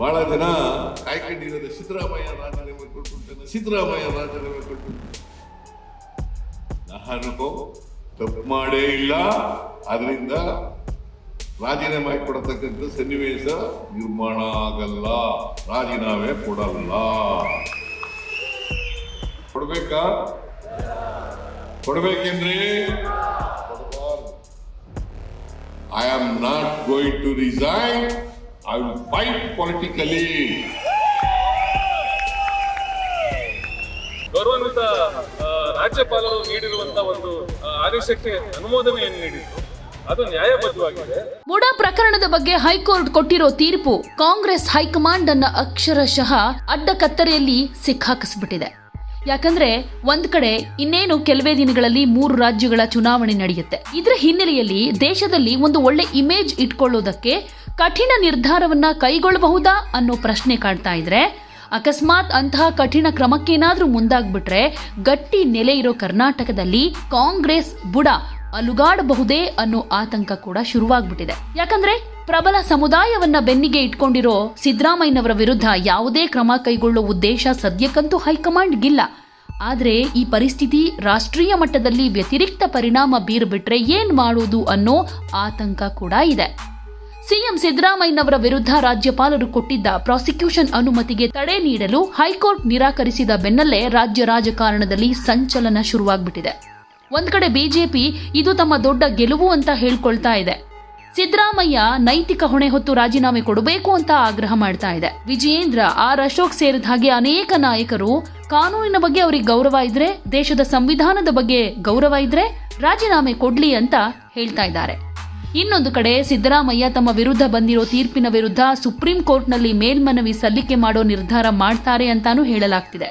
ಬಹಳ ಜನ ಕಾಯ್ಕೊಂಡಿರೋದು ಸಿದ್ದರಾಮಯ್ಯ ರಾಜೀನಾಮೆ ಕೊಟ್ಬಿಡ್ತಾನೆ. ಸಿದ್ದರಾಮಯ್ಯ ರಾಜೀನಾಮೆ ಕೊಟ್ಬಿಡ್ತಾನೆ. ನಾನು ತಪ್ಪು ಮಾಡೇ ಇಲ್ಲ. ಅದರಿಂದ ರಾಜೀನಾಮೆ ಕೊಡತಕ್ಕಂಥ ಸನ್ನಿವೇಶ ನಿರ್ಮಾಣ ಆಗಲ್ಲ. ರಾಜೀನಾಮೆ ಕೊಡಲ್ಲ. ಕೊಡ್ಬೇಕಾ? ಕೊಡ್ಬೇಕೇನ್ರಿ I am not going to resign I will fight politically. ಗೌರವಾನ್ವಿತ ರಾಜ್ಯಪಾಲರು ನೀಡಿರುವಂತ ಒಂದು ಆದೇಶಕ್ಕೆ ಅನುಮೋದನೆಯನ್ನು ನೀಡಿದ್ರು. ಅದು ನ್ಯಾಯಬದ್ಧವಾಗಿದೆ. ಮುಡಾ ಪ್ರಕರಣದ ಬಗ್ಗೆ ಹೈಕೋರ್ಟ್ ಕೊಟ್ಟಿರೋ ತೀರ್ಪು ಕಾಂಗ್ರೆಸ್ ಹೈಕಮಾಂಡ್ ಅನ್ನ ಅಕ್ಷರಶಃ ಅಡ್ಡ ಕತ್ತರೆಯಲ್ಲಿ ಸಿಕ್ಕಾಕಿಸ್ಬಿಟ್ಟಿದೆ. ಯಾಕಂದ್ರೆ ಒಂದ್ ಕಡೆ ಇನ್ನೇನು ಕೆಲವೇ ದಿನಗಳಲ್ಲಿ ಮೂರು ರಾಜ್ಯಗಳ ಚುನಾವಣೆ ನಡೆಯುತ್ತೆ. ಇದರ ಹಿನ್ನೆಲೆಯಲ್ಲಿ ದೇಶದಲ್ಲಿ ಒಂದು ಒಳ್ಳೆ ಇಮೇಜ್ ಇಟ್ಕೊಳ್ಳೋದಕ್ಕೆ ಕಠಿಣ ನಿರ್ಧಾರವನ್ನ ಕೈಗೊಳ್ಳಬಹುದಾ ಅನ್ನೋ ಪ್ರಶ್ನೆ ಕಾಡ್ತಾ ಇದ್ರೆ, ಅಕಸ್ಮಾತ್ ಅಂತಹ ಕಠಿಣ ಕ್ರಮಕ್ಕೇನಾದರೂ ಮುಂದಾಗ್ಬಿಟ್ರೆ ಗಟ್ಟಿ ನೆಲೆ ಇರೋ ಕರ್ನಾಟಕದಲ್ಲಿ ಕಾಂಗ್ರೆಸ್ ಬುಡ ಅಲುಗಾಡಬಹುದೇ ಅನ್ನೋ ಆತಂಕ ಕೂಡ ಶುರುವಾಗ್ಬಿಟ್ಟಿದೆ. ಯಾಕಂದ್ರೆ ಪ್ರಬಲ ಸಮುದಾಯವನ್ನ ಬೆನ್ನಿಗೆ ಇಟ್ಕೊಂಡಿರೋ ಸಿದ್ದರಾಮಯ್ಯನವರ ವಿರುದ್ಧ ಯಾವುದೇ ಕ್ರಮ ಕೈಗೊಳ್ಳೋ ಉದ್ದೇಶ ಸದ್ಯಕ್ಕಂತೂ ಹೈಕಮಾಂಡ್ಗಿಲ್ಲ ಆದ್ರೆ ಈ ಪರಿಸ್ಥಿತಿ ರಾಷ್ಟ್ರೀಯ ಮಟ್ಟದಲ್ಲಿ ವ್ಯತಿರಿಕ್ತ ಪರಿಣಾಮ ಬೀರ್ಬಿಟ್ರೆ ಏನ್ ಮಾಡುವುದು ಅನ್ನೋ ಆತಂಕ ಕೂಡ ಇದೆ. ಸಿಎಂ ಸಿದ್ದರಾಮಯ್ಯನವರ ವಿರುದ್ಧ ರಾಜ್ಯಪಾಲರು ಕೊಟ್ಟಿದ್ದ ಪ್ರಾಸಿಕ್ಯೂಷನ್ ಅನುಮತಿಗೆ ತಡೆ ನೀಡಲು ಹೈಕೋರ್ಟ್ ನಿರಾಕರಿಸಿದ ಬೆನ್ನಲ್ಲೇ ರಾಜ್ಯ ರಾಜಕಾರಣದಲ್ಲಿ ಸಂಚಲನ ಶುರುವಾಗ್ಬಿಟ್ಟಿದೆ. ಒಂದ್ ಕಡೆ ಬಿಜೆಪಿ ಇದು ತಮ್ಮ ದೊಡ್ಡ ಗೆಲುವು ಅಂತ ಹೇಳ್ಕೊಳ್ತಾ ಇದೆ. ಸಿದ್ದರಾಮಯ್ಯ ನೈತಿಕ ಹೊಣೆ ಹೊತ್ತು ರಾಜೀನಾಮೆ ಕೊಡಬೇಕು ಅಂತ ಆಗ್ರಹ ಮಾಡ್ತಾ ಇದೆ. ವಿಜಯೇಂದ್ರ, ಆರ್ ಅಶೋಕ್ ಸೇರಿದ ಹಾಗೆ ಅನೇಕ ನಾಯಕರು ಕಾನೂನಿನ ಬಗ್ಗೆ ಅವರಿಗೆ ಗೌರವ ಇದ್ರೆ, ದೇಶದ ಸಂವಿಧಾನದ ಬಗ್ಗೆ ಗೌರವ ಇದ್ರೆ ರಾಜೀನಾಮೆ ಕೊಡ್ಲಿ ಅಂತ ಹೇಳ್ತಾ ಇದ್ದಾರೆ. ಇನ್ನೊಂದು ಕಡೆ ಸಿದ್ದರಾಮಯ್ಯ ತಮ್ಮ ವಿರುದ್ಧ ಬಂದಿರೋ ತೀರ್ಪಿನ ವಿರುದ್ಧ ಸುಪ್ರೀಂ ಕೋರ್ಟ್ನಲ್ಲಿ ಮೇಲ್ಮನವಿ ಸಲ್ಲಿಕೆ ಮಾಡೋ ನಿರ್ಧಾರ ಮಾಡ್ತಾರೆ ಅಂತಾನೂ ಹೇಳಲಾಗ್ತಿದೆ.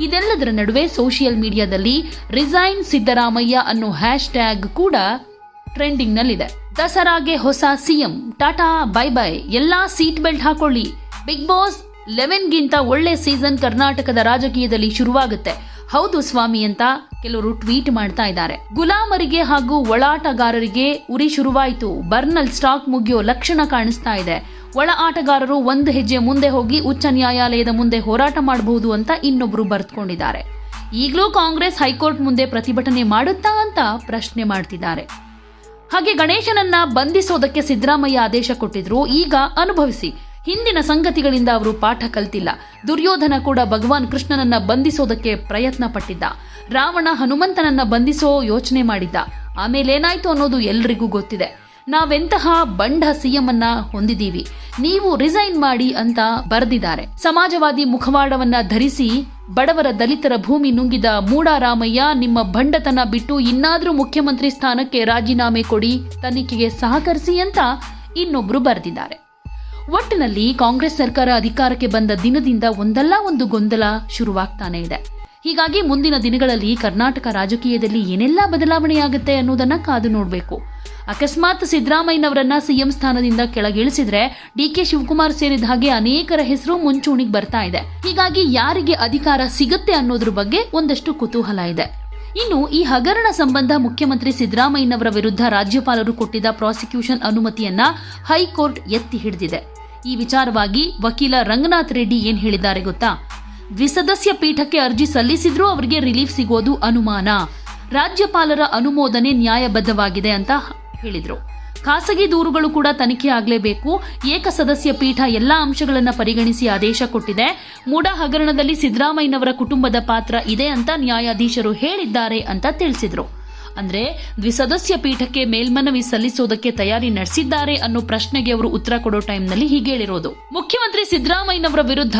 ಇದೆಲ್ಲದರ ನಡುವೆ ಸೋಷಿಯಲ್ ಮೀಡಿಯಾದಲ್ಲಿ ರಿಸೈನ್ ಸಿದ್ದರಾಮಯ್ಯ ಅನ್ನೋ ಹ್ಯಾಶ್ ಟ್ಯಾಗ್ ಕೂಡ ಟ್ರೆಂಡಿಂಗ್ನಲ್ಲಿದೆ. ದಸರಾಗೆ ಹೊಸ ಸಿಎಂ, ಟಾಟಾ, ಬೈ ಬೈ, ಎಲ್ಲಾ ಸೀಟ್ ಬೆಲ್ಟ್ ಹಾಕೊಳ್ಳಿ. ಬಿಗ್ ಬಾಸ್ ಲೆವೆನ್ಗಿಂತ ಒಳ್ಳೆ ಸೀಸನ್ ಕರ್ನಾಟಕದ ರಾಜಕೀಯದಲ್ಲಿ ಶುರುವಾಗುತ್ತೆ. ಹೌದು ಸ್ವಾಮಿ ಅಂತ ಕೆಲವರು ಟ್ವೀಟ್ ಮಾಡ್ತಾ ಇದ್ದಾರೆ. ಗುಲಾಮರಿಗೆ ಹಾಗೂ ಒಳಾಟಗಾರರಿಗೆ ಉರಿ ಶುರುವಾಯಿತು. ಬರ್ನಲ್ ಸ್ಟಾಕ್ ಮುಗಿಯೋ ಲಕ್ಷಣ ಕಾಣಿಸ್ತಾ ಇದೆ. ಒಳ ಆಟಗಾರರು ಒಂದು ಹೆಜ್ಜೆ ಮುಂದೆ ಹೋಗಿ ಉಚ್ಚ ನ್ಯಾಯಾಲಯದ ಮುಂದೆ ಹೋರಾಟ ಮಾಡಬಹುದು ಅಂತ ಇನ್ನೊಬ್ರು ಬರೆದುಕೊಂಡಿದ್ದಾರೆ ಈಗಲೂ ಕಾಂಗ್ರೆಸ್ ಹೈಕೋರ್ಟ್ ಮುಂದೆ ಪ್ರತಿಭಟನೆ ಮಾಡುತ್ತಾ ಅಂತ ಪ್ರಶ್ನೆ ಮಾಡ್ತಿದ್ದಾರೆ. ಹಾಗೆ ಗಣೇಶನನ್ನ ಬಂಧಿಸೋದಕ್ಕೆ ಸಿದ್ದರಾಮಯ್ಯ ಆದೇಶ ಕೊಟ್ಟಿದ್ರು. ಈಗ ಅನುಭವಿಸಿ. ಹಿಂದಿನ ಸಂಗತಿಗಳಿಂದ ಅವರು ಪಾಠ ಕಲ್ತಿಲ್ಲ. ದುರ್ಯೋಧನ ಕೂಡ ಭಗವಾನ್ ಕೃಷ್ಣನನ್ನ ಬಂಧಿಸೋದಕ್ಕೆ ಪ್ರಯತ್ನ ಪಟ್ಟಿದ್ದ ರಾವಣ ಹನುಮಂತನನ್ನ ಬಂಧಿಸೋ ಯೋಚನೆ ಮಾಡಿದ್ದ. ಆಮೇಲೆ ಏನಾಯ್ತು ಅನ್ನೋದು ಎಲ್ರಿಗೂ ಗೊತ್ತಿದೆ. ನಾವೆಂತಹ ಬಂಡ ಸಿಎಂ ಅನ್ನ ಹೊಂದಿದ್ದೀವಿ. ನೀವು ರಿಸೈನ್ ಮಾಡಿ ಅಂತ ಬರೆದಿದ್ದಾರೆ. ಸಮಾಜವಾದಿ ಮುಖವಾಡವನ್ನ ಧರಿಸಿ ಬಡವರ ದಲಿತರ ಭೂಮಿ ನುಂಗಿದ ಮೂಡಾರಾಮಯ್ಯ ನಿಮ್ಮ ಬಂಡತನ ಬಿಟ್ಟು ಇನ್ನಾದರೂ ಮುಖ್ಯಮಂತ್ರಿ ಸ್ಥಾನಕ್ಕೆ ರಾಜೀನಾಮೆ ಕೊಡಿ ತನಿಖೆಗೆ ಸಹಕರಿಸಿ ಅಂತ ಇನ್ನೊಬ್ರು ಬರೆದಿದ್ದಾರೆ. ಒಟ್ಟಿನಲ್ಲಿ ಕಾಂಗ್ರೆಸ್ ಸರ್ಕಾರ ಅಧಿಕಾರಕ್ಕೆ ಬಂದ ದಿನದಿಂದ ಒಂದಲ್ಲ ಒಂದು ಗೊಂದಲ ಶುರುವಾಗ್ತಾನೆ ಇದೆ. ಹೀಗಾಗಿ ಮುಂದಿನ ದಿನಗಳಲ್ಲಿ ಕರ್ನಾಟಕ ರಾಜಕೀಯದಲ್ಲಿ ಏನೆಲ್ಲ ಬದಲಾವಣೆಯಾಗುತ್ತೆ ಅನ್ನೋದನ್ನ ಕಾದು ನೋಡಬೇಕು. ಅಕಸ್ಮಾತ್ ಸಿದ್ದರಾಮಯ್ಯನವರನ್ನ ಸಿಎಂ ಸ್ಥಾನದಿಂದ ಕೆಳಗಿಳಿಸಿದ್ರೆ ಡಿಕೆ ಶಿವಕುಮಾರ್ ಸೇರಿದ ಹಾಗೆ ಅನೇಕರ ಹೆಸರು ಮುಂಚೂಣಿಗೆ ಬರ್ತಾ ಇದೆ. ಹೀಗಾಗಿ ಯಾರಿಗೆ ಅಧಿಕಾರ ಸಿಗುತ್ತೆ ಅನ್ನೋದ್ರ ಬಗ್ಗೆ ಒಂದಷ್ಟು ಕುತೂಹಲ ಇದೆ. ಇನ್ನು ಈ ಹಗರಣ ಸಂಬಂಧ ಮುಖ್ಯಮಂತ್ರಿ ಸಿದ್ದರಾಮಯ್ಯನವರ ವಿರುದ್ಧ ರಾಜ್ಯಪಾಲರು ಕೊಟ್ಟಿದ್ದ ಪ್ರಾಸಿಕ್ಯೂಷನ್ ಅನುಮತಿಯನ್ನ ಹೈಕೋರ್ಟ್ ಎತ್ತಿ ಹಿಡಿದಿದೆ. ಈ ವಿಚಾರವಾಗಿ ವಕೀಲ ರಂಗನಾಥ್ ರೆಡ್ಡಿ ಏನ್ ಹೇಳಿದ್ದಾರೆ ಗೊತ್ತಾ? ದ್ವಿಸದಸ್ಯ ಪೀಠಕ್ಕೆ ಅರ್ಜಿ ಸಲ್ಲಿಸಿದ್ರೂ ಅವರಿಗೆ ರಿಲೀಫ್ ಸಿಗೋದು ಅನುಮಾನ. ರಾಜ್ಯಪಾಲರ ಅನುಮೋದನೆ ನ್ಯಾಯಬದ್ಧವಾಗಿದೆ ಅಂತ ಹೇಳಿದ್ರು. ಖಾಸಗಿ ದೂರುಗಳು ಕೂಡ ತನಿಖೆ ಆಗಲೇಬೇಕು. ಏಕಸದಸ್ಯ ಪೀಠ ಎಲ್ಲ ಅಂಶಗಳನ್ನು ಪರಿಗಣಿಸಿ ಆದೇಶ ಕೊಟ್ಟಿದೆ. ಮೂಡ ಹಗರಣದಲ್ಲಿ ಸಿದ್ದರಾಮಯ್ಯನವರ ಕುಟುಂಬದ ಪಾತ್ರ ಇದೆ ಅಂತ ನ್ಯಾಯಾಧೀಶರು ಹೇಳಿದ್ದಾರೆ ಅಂತ ತಿಳಿಸಿದರು. ಅಂದ್ರೆ ದ್ವಿಸದಸ್ಯ ಪೀಠಕ್ಕೆ ಮೇಲ್ಮನವಿ ಸಲ್ಲಿಸೋದಕ್ಕೆ ತಯಾರಿ ನಡೆಸಿದ್ದಾರೆ ಅನ್ನೋ ಪ್ರಶ್ನೆಗೆ ಅವರು ಉತ್ತರ ಕೊಡೋ ಟೈಮ್ನಲ್ಲಿ ಹೀಗೆ ಹೇಳಿರೋದು. ಮುಖ್ಯಮಂತ್ರಿ ಸಿದ್ದರಾಮಯ್ಯನವರ ವಿರುದ್ಧ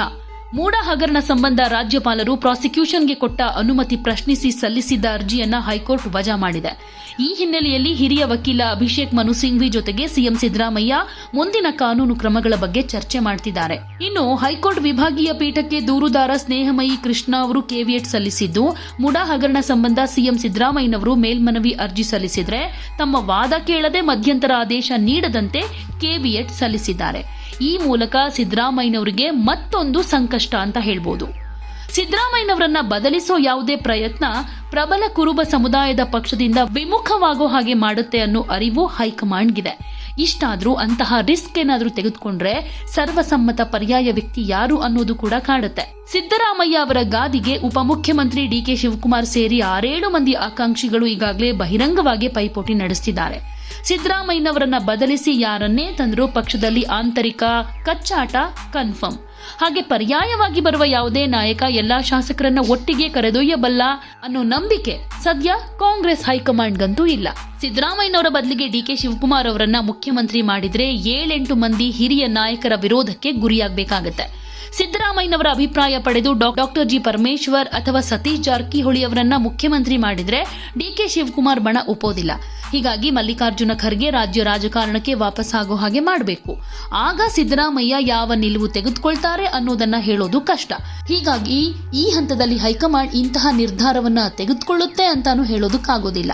ಮೂಡ ಹಗರಣ ಸಂಬಂಧ ರಾಜ್ಯಪಾಲರು ಪ್ರಾಸಿಕ್ಯೂಷನ್ಗೆ ಕೊಟ್ಟ ಅನುಮತಿ ಪ್ರಶ್ನಿಸಿ ಸಲ್ಲಿಸಿದ್ದ ಅರ್ಜಿಯನ್ನ ಹೈಕೋರ್ಟ್ ವಜಾ ಮಾಡಿದೆ. ಈ ಹಿನ್ನೆಲೆಯಲ್ಲಿ ಹಿರಿಯ ವಕೀಲ ಅಭಿಷೇಕ್ ಮನು ಸಿಂಘ್ವಿ ಜೊತೆಗೆ ಸಿಎಂ ಸಿದ್ದರಾಮಯ್ಯ ಮುಂದಿನ ಕಾನೂನು ಕ್ರಮಗಳ ಬಗ್ಗೆ ಚರ್ಚೆ ಮಾಡ್ತಿದ್ದಾರೆ. ಇನ್ನು ಹೈಕೋರ್ಟ್ ವಿಭಾಗೀಯ ಪೀಠಕ್ಕೆ ದೂರುದಾರ ಸ್ನೇಹಮಯಿ ಕೃಷ್ಣ ಅವರು ಕೆವಿಯಟ್ ಸಲ್ಲಿಸಿದ್ದು, ಮುಡಾ ಹಗರಣ ಸಂಬಂಧ ಸಿಎಂ ಸಿದ್ದರಾಮಯ್ಯನವರು ಮೇಲ್ಮನವಿ ಅರ್ಜಿ ಸಲ್ಲಿಸಿದರೆ ತಮ್ಮ ವಾದ ಕೇಳದೆ ಮಧ್ಯಂತರ ಆದೇಶ ನೀಡದಂತೆ ಕೆವಿಯಟ್ ಸಲ್ಲಿಸಿದ್ದಾರೆ. ಈ ಮೂಲಕ ಸಿದ್ದರಾಮಯ್ಯನವರಿಗೆ ಮತ್ತೊಂದು ಸಂಕಷ್ಟ ಅಂತ ಹೇಳ್ಬೋದು. ಸಿದ್ದರಾಮಯ್ಯನವರನ್ನ ಬದಲಿಸೋ ಯಾವುದೇ ಪ್ರಯತ್ನ ಪ್ರಬಲ ಕುರುಬ ಸಮುದಾಯದ ಪಕ್ಷದಿಂದ ವಿಮುಖವಾಗೋ ಹಾಗೆ ಮಾಡುತ್ತೆ ಅನ್ನೋ ಅರಿವು ಹೈಕಮಾಂಡ್ಗಿದೆ. ಇಷ್ಟಾದ್ರೂ ಅಂತಹ ರಿಸ್ಕ್ ಏನಾದರೂ ತೆಗೆದುಕೊಂಡ್ರೆ ಸರ್ವಸಮ್ಮತ ಪರ್ಯಾಯ ವ್ಯಕ್ತಿ ಯಾರು ಅನ್ನೋದು ಕೂಡ ಕಾಡುತ್ತೆ. ಸಿದ್ದರಾಮಯ್ಯ ಅವರ ಗಾದಿಗೆ ಉಪಮುಖ್ಯಮಂತ್ರಿ ಡಿಕೆ ಶಿವಕುಮಾರ್ ಸೇರಿ ಆರೇಳು ಮಂದಿ ಆಕಾಂಕ್ಷಿಗಳು ಈಗಾಗಲೇ ಬಹಿರಂಗವಾಗಿ ಪೈಪೋಟಿ ನಡೆಸುತ್ತಿದ್ದಾರೆ ಸಿದ್ದರಾಮಯ್ಯನವರನ್ನ ಬದಲಿಸಿ ಯಾರನ್ನೇ ತಂದರೂ ಪಕ್ಷದಲ್ಲಿ ಆಂತರಿಕ ಕಚ್ಚಾಟ ಕನ್ಫರ್ಮ್. ಹಾಗೆ ಪರ್ಯಾಯವಾಗಿ ಬರುವ ಯಾವುದೇ ನಾಯಕ ಎಲ್ಲಾ ಶಾಸಕರನ್ನ ಒಟ್ಟಿಗೆ ಕರೆದೊಯ್ಯಬಲ್ಲ ಅನ್ನೋ ನಂಬಿಕೆ ಸದ್ಯ ಕಾಂಗ್ರೆಸ್ ಹೈಕಮಾಂಡ್ಗಂತೂ ಇಲ್ಲ. ಸಿದ್ದರಾಮಯ್ಯನವರ ಬದಲಿಗೆ ಡಿಕೆ ಶಿವಕುಮಾರ್ ಅವರನ್ನ ಮುಖ್ಯಮಂತ್ರಿ ಮಾಡಿದ್ರೆ ಏಳೆಂಟು ಮಂದಿ ಹಿರಿಯ ನಾಯಕರ ವಿರೋಧಕ್ಕೆ ಗುರಿಯಾಗಬೇಕಾಗತ್ತೆ. ಸಿದ್ದರಾಮಯ್ಯನವರ ಅಭಿಪ್ರಾಯ ಪಡೆದು ಡಾಕ್ಟರ್ ಜಿ ಪರಮೇಶ್ವರ್ ಅಥವಾ ಸತೀಶ್ ಜಾರಕಿಹೊಳಿ ಅವರನ್ನ ಮುಖ್ಯಮಂತ್ರಿ ಮಾಡಿದ್ರೆ ಡಿಕೆ ಶಿವಕುಮಾರ್ ಬಣ ಒಪ್ಪೋದಿಲ್ಲ. ಹೀಗಾಗಿ ಮಲ್ಲಿಕಾರ್ಜುನ ಖರ್ಗೆ ರಾಜ್ಯ ರಾಜಕಾರಣಕ್ಕೆ ವಾಪಸ್ ಆಗೋ ಹಾಗೆ ಮಾಡಬೇಕು. ಆಗ ಸಿದ್ದರಾಮಯ್ಯ ಯಾವ ನಿಲುವು ತೆಗೆದುಕೊಳ್ತಾರೆ ಅನ್ನೋದನ್ನ ಹೇಳೋದು ಕಷ್ಟ. ಹೀಗಾಗಿ ಈ ಹಂತದಲ್ಲಿ ಹೈಕಮಾಂಡ್ ಇಂತಹ ನಿರ್ಧಾರವನ್ನ ತೆಗೆದುಕೊಳ್ಳುತ್ತೆ ಅಂತಾನು ಹೇಳೋದಕ್ಕಾಗೋದಿಲ್ಲ.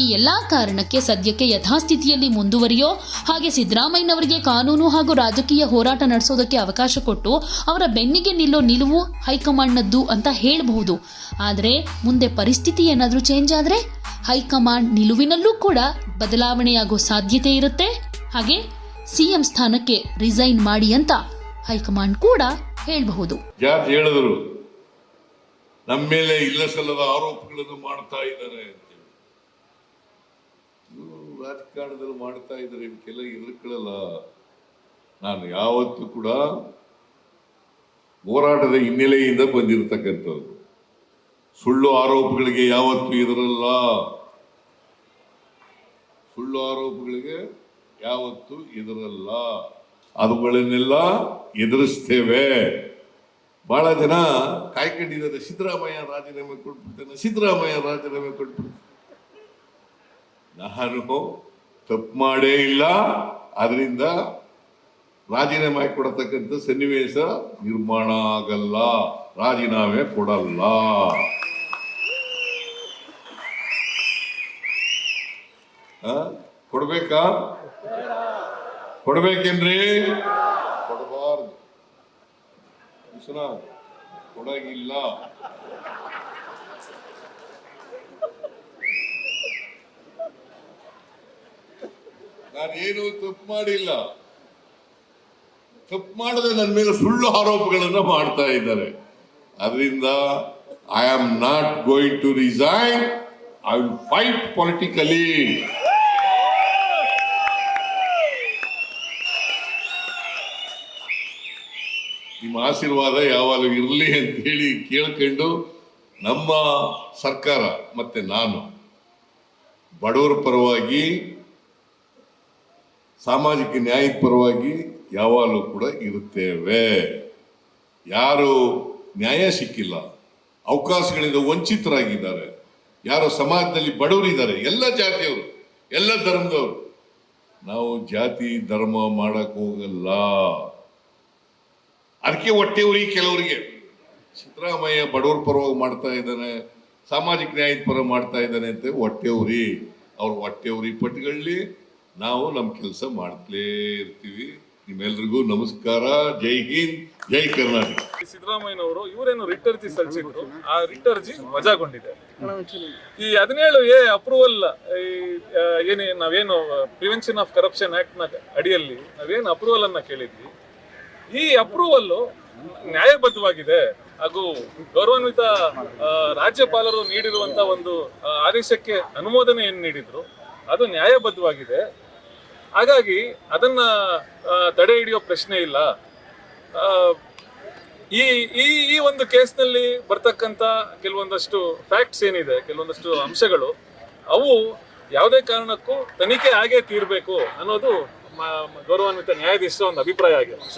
ಈ ಎಲ್ಲಾ ಕಾರಣಕ್ಕೆ ಸದ್ಯಕ್ಕೆ ಯಥಾಸ್ಥಿತಿಯಲ್ಲಿ ಮುಂದುವರಿಯೋ ಹಾಗೆ ಸಿದ್ದರಾಮಯ್ಯನವರಿಗೆ ಕಾನೂನು ಹಾಗೂ ರಾಜಕೀಯ ಹೋರಾಟ ನಡೆಸೋದಕ್ಕೆ ಅವಕಾಶ ಕೊಟ್ಟು ಅವರ ಬೆನ್ನಿಗೆ ನಿಲ್ಲೋ ನಿಲುವು ಹೈಕಮಾಂಡ್ನದ್ದು ಅಂತ ಹೇಳಬಹುದು. ಆದರೆ ಮುಂದೆ ಪರಿಸ್ಥಿತಿ ಏನಾದರೂ ಚೇಂಜ್ ಆದರೆ ಹೈಕಮಾಂಡ್ ನಿಲುವಿನಲ್ಲೂ ಕೂಡ ಬದಲಾವಣೆಯಾಗೋ ಸಾಧ್ಯತೆ ಇರುತ್ತೆ. ಹಾಗೆ ಸಿಎಂ ಸ್ಥಾನಕ್ಕೆ ರಿಸೈನ್ ಮಾಡಿ ಅಂತ ಹೈಕಮಾಂಡ್ ಕೂಡ ಹೇಳಬಹುದು. ಹೇಳಿದ್ರು, ನಮ್ಮ ಮೇಲೆ ಇಲ್ಲ ಸಲ್ಲದ ಆರೋಪಗಳನ್ನು ಮಾಡ್ತಾ ಇದ್ದಾರೆ ರಾಜಕಾರಣದಲ್ಲಿ ಮಾಡ್ತಾ ಇದ್ದಾರೆ ಇವಕ್ಕೆಲ್ಲ ಎದುರ್ಕೊಳ್ಳಲ್ಲ ನಾನು ಯಾವತ್ತೂ ಕೂಡ ಹೋರಾಟದ ಹಿನ್ನೆಲೆಯಿಂದ ಬಂದಿರತಕ್ಕಂಥದ್ದು ಸುಳ್ಳು ಆರೋಪಗಳಿಗೆ ಯಾವತ್ತೂ ಇದರಲ್ಲ ಸುಳ್ಳು ಆರೋಪಗಳಿಗೆ ಯಾವತ್ತೂ ಇದರಲ್ಲ ಅವುಗಳನ್ನೆಲ್ಲ ಎದುರಿಸ್ತೇವೆ. ಬಹಳ ಜನ ಕಾಯ್ಕೊಂಡಿದ್ದಾರೆ, ಸಿದ್ದರಾಮಯ್ಯ ರಾಜೀನಾಮೆ ಕೊಟ್ಬಿಡ್ತಾನೆ, ಸಿದ್ದರಾಮಯ್ಯ ರಾಜೀನಾಮೆ ಕೊಟ್ಬಿಡ್ತಾನೆ. ನಾನು ತಪ್ಪು ಮಾಡೇ ಇಲ್ಲ. ಅದರಿಂದ ರಾಜೀನಾಮೆ ಕೊಡತಕ್ಕಂಥ ಸನ್ನಿವೇಶ ನಿರ್ಮಾಣ ಆಗಲ್ಲ. ರಾಜೀನಾಮೆ ಕೊಡಲ್ಲ? ಕೊಡ್ಬೇಕಾ? ಕೊಡ್ಬೇಕೇನ್ರಿ? ಕೊಡಬಾರ್ದು. ಕೊಡಗಿಲ್ಲ. ನಾನೇನು ತಪ್ಪು ಮಾಡಿಲ್ಲ. ತಪ್ಪು ಮಾಡದೆ ನನ್ನ ಮೇಲೆ ಸುಳ್ಳು ಆರೋಪಗಳನ್ನು ಮಾಡ್ತಾ ಇದ್ದಾರೆ. ಅದರಿಂದ I am not going to resign I will fight politically ನಿಮ್ಮ ಆಶೀರ್ವಾದ ಯಾವಾಗಲೂ ಇರಲಿ ಅಂತ ಹೇಳಿ ಕೇಳ್ಕೊಂಡು ನಮ್ಮ ಸರ್ಕಾರ ಮತ್ತೆ ನಾನು ಬಡವರ ಪರವಾಗಿ ಸಾಮಾಜಿಕ ನ್ಯಾಯದ ಪರವಾಗಿ ಯಾವಾಗಲೂ ಕೂಡ ಇರುತ್ತೇವೆ. ಯಾರು ನ್ಯಾಯ ಸಿಕ್ಕಿಲ್ಲ, ಅವಕಾಶಗಳಿಂದ ವಂಚಿತರಾಗಿದ್ದಾರೆ, ಯಾರು ಸಮಾಜದಲ್ಲಿ ಬಡವರಿದ್ದಾರೆ, ಎಲ್ಲ ಜಾತಿಯವರು, ಎಲ್ಲ ಧರ್ಮದವರು, ನಾವು ಜಾತಿ ಧರ್ಮ ಮಾಡಕ್ ಹೋಗಲ್ಲ. ಅದಕ್ಕೆ ಉರಿ ಕೆಲವರಿಗೆ. ಸಿದ್ದರಾಮಯ್ಯ ಬಡವರ ಪರವಾಗಿ ಮಾಡ್ತಾ ಇದ್ದಾನೆ, ಸಾಮಾಜಿಕ ನ್ಯಾಯದ ಪರ ಮಾಡ್ತಾ ಇದ್ದಾನೆ ಅಂತ ಹೊಟ್ಟೆ ಉರಿ. ಅವ್ರ ಉರಿ ಪಟ್ಟಿಗಳಲ್ಲಿ ನಾವು ನಮ್ಮ ಕೆಲಸ ಮಾಡ್ತಲೇ ಇರ್ತೀವಿ. ನಿಮ್ಮೆಲ್ರಿಗೂ ನಮಸ್ಕಾರ. ಜೈ ಹಿಂದ್, ಜೈ ಕರ್ನಾಟಕ. ಸಿದ್ದರಾಮಯ್ಯನವರು, ಇವರೇನು ರಿಟ್ ಅರ್ಜಿ ಸಲ್ಲಿಸಿದ್ರು, ಆ ರಿಟ್ ಅರ್ಜಿ ವಜಾಗೊಂಡಿದೆ. ಈ ಹದಿನೇಳು ಎ ಅಪ್ರೂವಲ್ ಏನೇ, ನಾವೇನು ಪ್ರಿವೆನ್ಷನ್ ಆಫ್ ಕರಪ್ಷನ್ ಆಕ್ಟ್ನ ಅಡಿಯಲ್ಲಿ ನಾವೇನು ಅಪ್ರೂವಲ್ ಅನ್ನ ಕೇಳಿದ್ವಿ. ಈ ಅಪ್ರೂವಲ್ ನ್ಯಾಯಬದ್ಧವಾಗಿದೆ. ಹಾಗೂ ಗೌರವಾನ್ವಿತ ರಾಜ್ಯಪಾಲರು ನೀಡಿರುವಂತ ಒಂದು ಆದೇಶಕ್ಕೆ ಅನುಮೋದನೆಯನ್ನು ನೀಡಿದ್ರು. ಅದು ನ್ಯಾಯಬದ್ಧವಾಗಿದೆ. ಹಾಗಾಗಿ ಅದನ್ನ ತಡೆ ಹಿಡಿಯೋ ಪ್ರಶ್ನೆ ಇಲ್ಲ. ಈ ಈ ಈ ಒಂದು ಕೇಸ್ನಲ್ಲಿ ಬರ್ತಕ್ಕಂಥ ಕೆಲವೊಂದಷ್ಟು ಫ್ಯಾಕ್ಟ್ಸ್ ಏನಿದೆ, ಕೆಲವೊಂದಷ್ಟು ಅಂಶಗಳು, ಅವು ಯಾವುದೇ ಕಾರಣಕ್ಕೂ ತನಿಖೆ ಆಗೇ ತೀರಬೇಕು ಅನ್ನೋದು ಗೌರವಾನ್ವಿತ ನ್ಯಾಯಾಧೀಶರ ಒಂದು ಅಭಿಪ್ರಾಯ ಆಗಿದೆ.